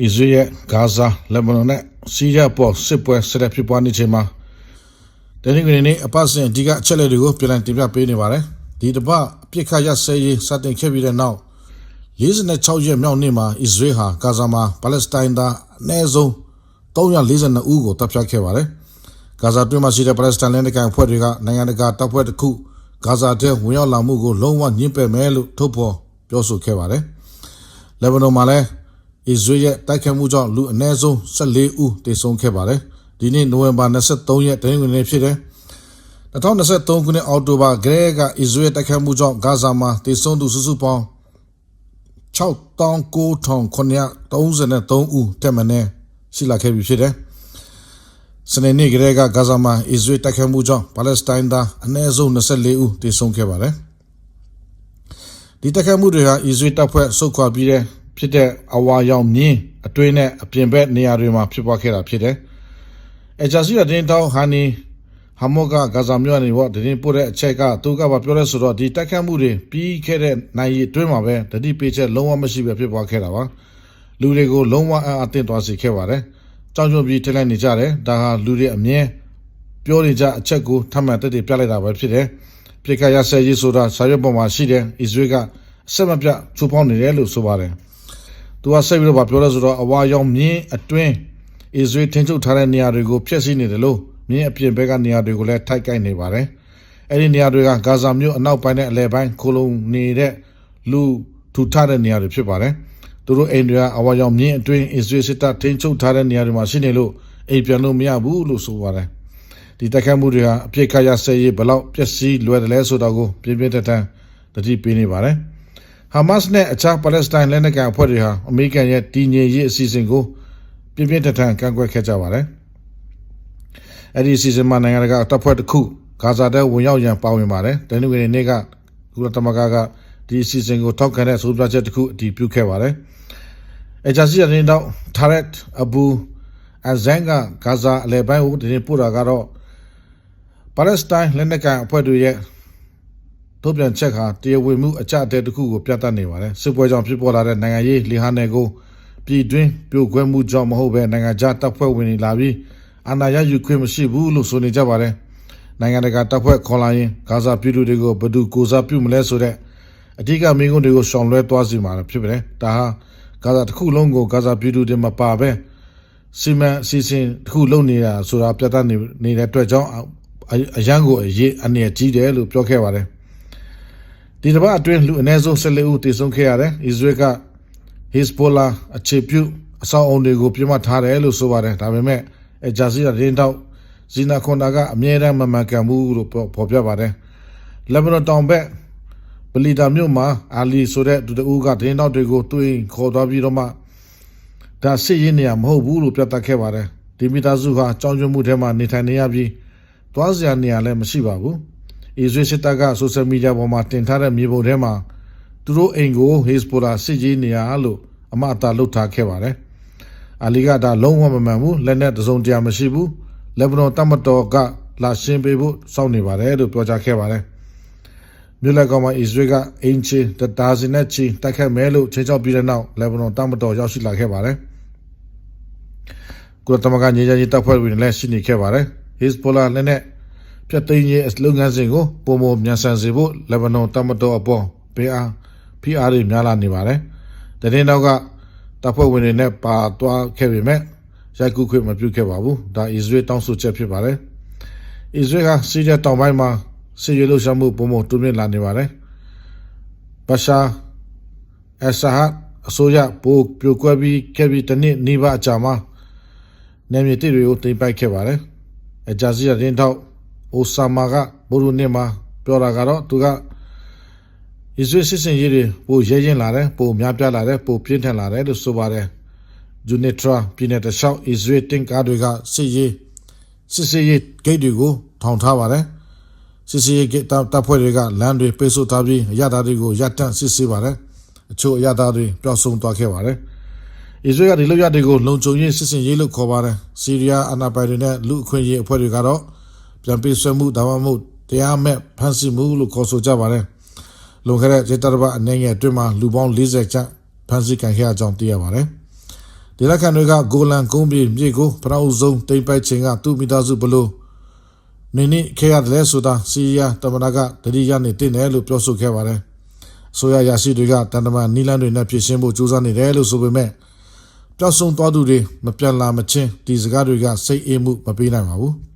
အစ္စရေးရဲ့ဂါဇာလက်ဘနွန်နဲ့ဆီးရီးယားပေါ်စစ်ပွဲဆက်လက်ဖြစ်ပွားနေချိန်မှာတနင်္ဂနွေနေ့အပတ်စဉ်အဓိကအချက်အလက်တွေကိုပြန်လည်တင်ပြပေးနေပါတယ်ဒီတစ်ပတ်အပြစ်ခတ်ရဆဲရေးစတင်ခဲ့ပြီးတဲ့နောက်46ရက်မြောက်နေ့မှာအစ္စရေးဟာဂါဇာမှာပါလက်စတိုင်းသားအနည်းဆုံး342ဦးကိုတပ်ဖြတ်ခဲ့ပါတယ်ဂါဇာတွင်းမှာရှိတဲ့ပါလက်စတိုင်းလက်နက်ကိုင်အဖွဲ့တွေကနိုင်ငံတကာတပ်ဖွဲ့တစ်ခုဂါဇာထဲဝင်ရောက်လာမှုကိုလုံးဝညှင်းပယ်မယ်လို့ထုတ်ဖော်ပြောဆိုခဲ့ပါတယ်လက်ဘနွန်မှာလည်း အစ္စရေးရဲ့တိုက်ခိုက်မှုကြောင့်လူအနည်းဆုံး14ဦးသေဆုံးခဲ့ပါတယ်။ဒီနေ့နိုဝင်ဘာ23ရက်တနင်္ဂနွေနေ့ဖြစ်တယ်။2023ခုနှစ်အောက်တိုဘာကလေးကအစ္စရေးတိုက်ခိုက်မှုကြောင့်ဂါဇာမှာသေဆုံးသူစုစုပေါင်း6933ဦးတက်မနေရှိလာခဲ့ပြီဖြစ်တယ်။စနေနေ့ကလေးကဂါဇာမှာအစ္စရေးတိုက်ခိုက်မှုကြောင့်ပါလက်စတိုင်းသားအနည်းဆုံး24ဦးသေဆုံးခဲ့ပါတယ်။ဒီတိုက်ခိုက်မှုတွေဟာအစ္စရေးတပ်ဖွဲ့ဆုတ်ခွာပြီးတဲ့ ဖြစ်တဲ့အဝါရောင်မြင်းအတွင်းနဲ့အပြင်ဘက်နေရာတွေမှာဖြစ်ပွားခဲ့တာဖြစ်တယ်။အဂျာစီရတင်းတောင်းဟာနီဟမောကဂါဇာမြို့နေပေါ့တင်းပို့တဲ့အချက်ကသူကပါပြောလဲဆိုတော့ဒီတိုက်ခတ်မှုတွေပြီးခဲ့တဲ့နိုင်ရီအတွင်းမှာပဲတတိပေးချက်လုံးဝမရှိပဲဖြစ်ပွားခဲ့တာပါ။လူတွေကိုလုံးဝအံ့အသင့်သွားစေခဲ့ပါတယ်။ကြောင်ကြုံပြီးထက်လိုက်နေကြတယ်။ဒါဟာလူတွေအမြင်ပြောနေကြအချက်ကိုထပ်မံတက်တည်ပြလိုက်တာပဲဖြစ်တယ်။ပြည်ကရဆဲရေးဆိုတာစာရွက်ပေါ်မှာရှိတဲ့အစ္စရေးကအဆက်မပြတ်ချိုးဖောက်နေတယ်လို့ဆိုပါတယ်။ သူကဆက်ပြီးတော့ဗာပြောလဲဆိုတော့အဝါရောင်မြင်းအတွင်းအစ္စရေးထင်းချုပ်ထားတဲ့နေရာတွေကိုဖျက်ဆီးနေတယ်လို့မြင်းအပြင်ဘက်ကနေရာတွေကိုလည်းထိုက်ကိုက်နေပါတယ်။အဲ့ဒီနေရာတွေကဂါဇာမြို့အနောက်ပိုင်းနဲ့အလယ်ပိုင်းခိုလုံနေတဲ့လူထူထားတဲ့နေရာတွေဖြစ်ပါတယ်။သူတို့အိမ်တွေကအဝါရောင်မြင်းအတွင်းအစ္စရေးစစ်တပ်ထင်းချုပ်ထားတဲ့နေရာတွေမှာရှိနေလို့အိမ်ပြန်လို့မရဘူးလို့ဆိုပါတယ်။ဒီတိုက်ခိုက်မှုတွေဟာအပြစ်ခတ်ရဆဲရေးဘယ်လောက်ပျက်စီးလွယ်တယ်လဲဆိုတာကိုပြင်းပြင်းထန်ထန်တတိပေးနေပါတယ်။ ဟာမတ်စ်နဲ့အခြားပါလက်စတိုင်းလက်နက်ကိုင်အဖွဲ့တွေဟာအမေရိကန်ရဲ့တည်ငြိမ်ရေးအစီအစဉ်ကိုပြင်းပြင်းထန်ထန်ကန့်ကွက်ခဲ့ကြပါတယ်။အဲ့ဒီအစီအစဉ်မှာနိုင်ငံတကာတပ်ဖွဲ့တစ်ခုဂါဇာထဲဝင်ရောက်ရန်ပါဝင်ပါတယ်။တနင်္ဂနွေနေ့ကကုလသမဂ္ဂကဒီအစီအစဉ်ကိုထောက်ခံတဲ့ဆိုပြချက်တစ်ခုအတည်ပြုခဲ့ပါတယ်။အဂျာစီရင်တော့ Tarek Abu Azan ကဂါဇာအလယ်ပိုင်းကိုတင်ပို့တာကတော့ပါလက်စတိုင်းလက်နက်ကိုင်အဖွဲ့တွေရဲ့ ထုတ်ပြန်ချက်ဟာတရားဝင်မှုအကြအတဲတစ်ခုကိုပြသနေပါတယ်စစ်ပွဲကြောင့်ဖြစ်ပေါ်လာတဲ့နိုင်ငံရေးလီဟာနယ်ကိုပြည်တွင်းပြိုကွဲမှုကြောင့်မဟုတ်ဘဲနိုင်ငံခြားတပ်ဖွဲ့ဝင်တွေလာပြီးအာဏာရယူခွင့်မရှိဘူးလို့ဆိုနေကြပါတယ်နိုင်ငံတကာတပ်ဖွဲ့ခေါ်လာရင်ဂါဇာပြည်သူတွေကိုဘယ်သူကိုစားပြုမလဲဆိုတဲ့အဓိကမိကုန်းတွေကိုရှောင်လွှဲသွားစီမှာဖြစ်ပါတယ်ဒါဟာဂါဇာတစ်ခုလုံးကိုဂါဇာပြည်သူတွေမပါဘဲစီမံအစီအစဉ်တစ်ခုလုပ်နေတာဆိုတာပြသနေနေတဲ့အတွက်ကြောင့်အရန်ကိုအရေးအနေကြီးတယ်လို့ပြောခဲ့ပါတယ် ဒီတစ်ပတ်အတွင်းလူအနည်းဆုံး14ဦးသေဆုံးခဲ့ရတယ်။အစ္စရေးက Hezbollah အခြေပြုအဆောက်အုံတွေကိုပြစ်မှတ်ထားတယ်လို့ဆိုပါတယ်။ဒါပေမဲ့အဂျာစီရာတင်းတောက်ဇီနာခွန်တာကအမြဲတမ်းမမှန်ကန်ဘူးလို့ဖော်ပြပါတယ်။လက်ဘနွန်တောင်ဘက်ပလီတာမြို့မှာအာလီဆိုတဲ့သူတဦးကတင်းတောက်တွေကိုတွင်းခေါ်သွားပြီးတော့မှဒါစစ်ရေးနေရမဟုတ်ဘူးလို့ပြသခဲ့ပါတယ်။ဒီမီတာစုဟာကြောင်းကျွမှုထဲမှာနေထိုင်နေရပြီးသွားစရာနေရာလည်းမရှိပါဘူး။ အစ္စရေးစစ်တပ်ကဆိုရှယ်မီဒီယာပေါ်မှာတင်ထားတဲ့မြေပုံထဲမှာသူတို့အိမ်ကိုဟေ့စ်ဘိုလာစစ်ကြီးနေရလို့အမအတာလှုပ်ထားခဲ့ပါတယ်။အာလီကဒါလုံးဝမမှန်ဘူးလက်နဲ့တစုံတရာမရှိဘူးလက်ဘနွန်တပ်မတော်ကလာရှင်းပေးဖို့စောင့်နေပါတယ်လို့ပြောကြားခဲ့ပါတယ်။မြို့လက်ကောင်မှာအစ္စရေးကအင်ချီတဒါဇင်နဲ့ချီတိုက်ခတ်မဲလို့ချိန်ချောက်ပြီးတဲ့နောက်လက်ဘနွန်တပ်မတော်ရောက်ရှိလာခဲ့ပါတယ်။ကုလသမဂ္ဂညီညာရေးတပ်ဖွဲ့ဝင်တွေလည်းရှိနေခဲ့ပါတယ်။ဟေ့စ်ဘိုလာလည်းနဲ့ ပြတ်သိမ်းရေးလုပ်ငန်းစဉ်ကိုပုံမမြန်ဆန်စေဖို့လက်ဘနွန်တပ်မတော်အပေါ်ပေးအားဖိအားတွေများလာနေပါတယ်။တရင်တော့ကတပ်ဖွဲ့ဝင်တွေနဲ့ပါသွားခဲ့ပေမဲ့ရိုက်ကူးခွင့်မပြုခဲ့ပါဘူး။ဒါအစ္စရေးတောင်းဆိုချက်ဖြစ်ပါတယ်။အစ္စရေးကစီးရီးယားတောင်ပိုင်းမှာစစ်ရေးလှုပ်ရှားမှုပုံမတွန်းမြင့်လာနေပါတယ်။ဘာရှာအဆာဟတ်အစိုးရပိုပြိုကွဲပြီးခဲ့ပြီးတနည်းနေပါအကြာမှာနေမြေတိတွေကိုတင်ပိုက်ခဲ့ပါတယ်။အဂျာစီယာရင်တော့ အိုဆာမာကဘူရူနေမှာပြောတာကတော့သူကအစ္စရေးစစ်စင်ရေးတွေပိုရဲရင်လာတယ်ပိုများပြားလာတယ်ပိုပြင်းထန်လာတယ်လို့ဆိုပါတယ်ဂျူနီထရာပြည်နယ်တလျှောက်အစ္စရေးတင်ကားတွေကစစ်ရေးစစ်စေးရေးဂိတ်တွေကိုထောင်ထားပါတယ်စစ်စေးရေးဂိတ်တပ်ဖွဲ့တွေကလမ်းတွေပိတ်ဆို့ထားပြီးအရတာတွေကိုရပ်တန့်စစ်ဆေးပါတယ်အချို့အရတာတွေပျောက်ဆုံးသွားခဲ့ပါတယ်အစ္စရေးကဒီလိုရတွေကိုလုံခြုံရေးစစ်စင်ရေးလို့ခေါ်ပါတယ်စီးရီးယားအနာပိုင်တွေနဲ့လူအခွင့်အရေးအဖွဲ့တွေကတော့ ပြန်ပေးဆွဲမှုဒါမှမဟုတ်တရားမဲ့ဖန်ဆီးမှုလို့ခေါ်ဆိုကြပါတယ်။လွန်ခဲ့တဲ့ဒေတာဘအနေငယ်အတွင်းမှာလူပေါင်း40ကျပ်ဖန်ဆီးခံခဲ့ရကြောင်းသိရပါတယ်။ဒေသခံတွေကဂိုလန်ကုန်းပြေမြေကိုပထမအဆုံးတိမ့်ပိုက်ခြင်းကသူ့မိသားစုဘလို့နေနေခဲရတယ်လဲဆိုတာစီးရီးယားတမနာကတတိယနေတင်တယ်လို့ပြောဆိုခဲ့ပါတယ်။ဆိုရရရှိတွေကတန်တမန်နီလန်တွေနဲ့ဖြစ်ရှင်းဖို့ကြိုးစားနေတယ်လို့ဆိုပေမဲ့ပျောက်ဆုံးသွားသူတွေမပြန်လာမချင်းဒီစကားတွေကစိတ်အေးမှုမပေးနိုင်ပါဘူး။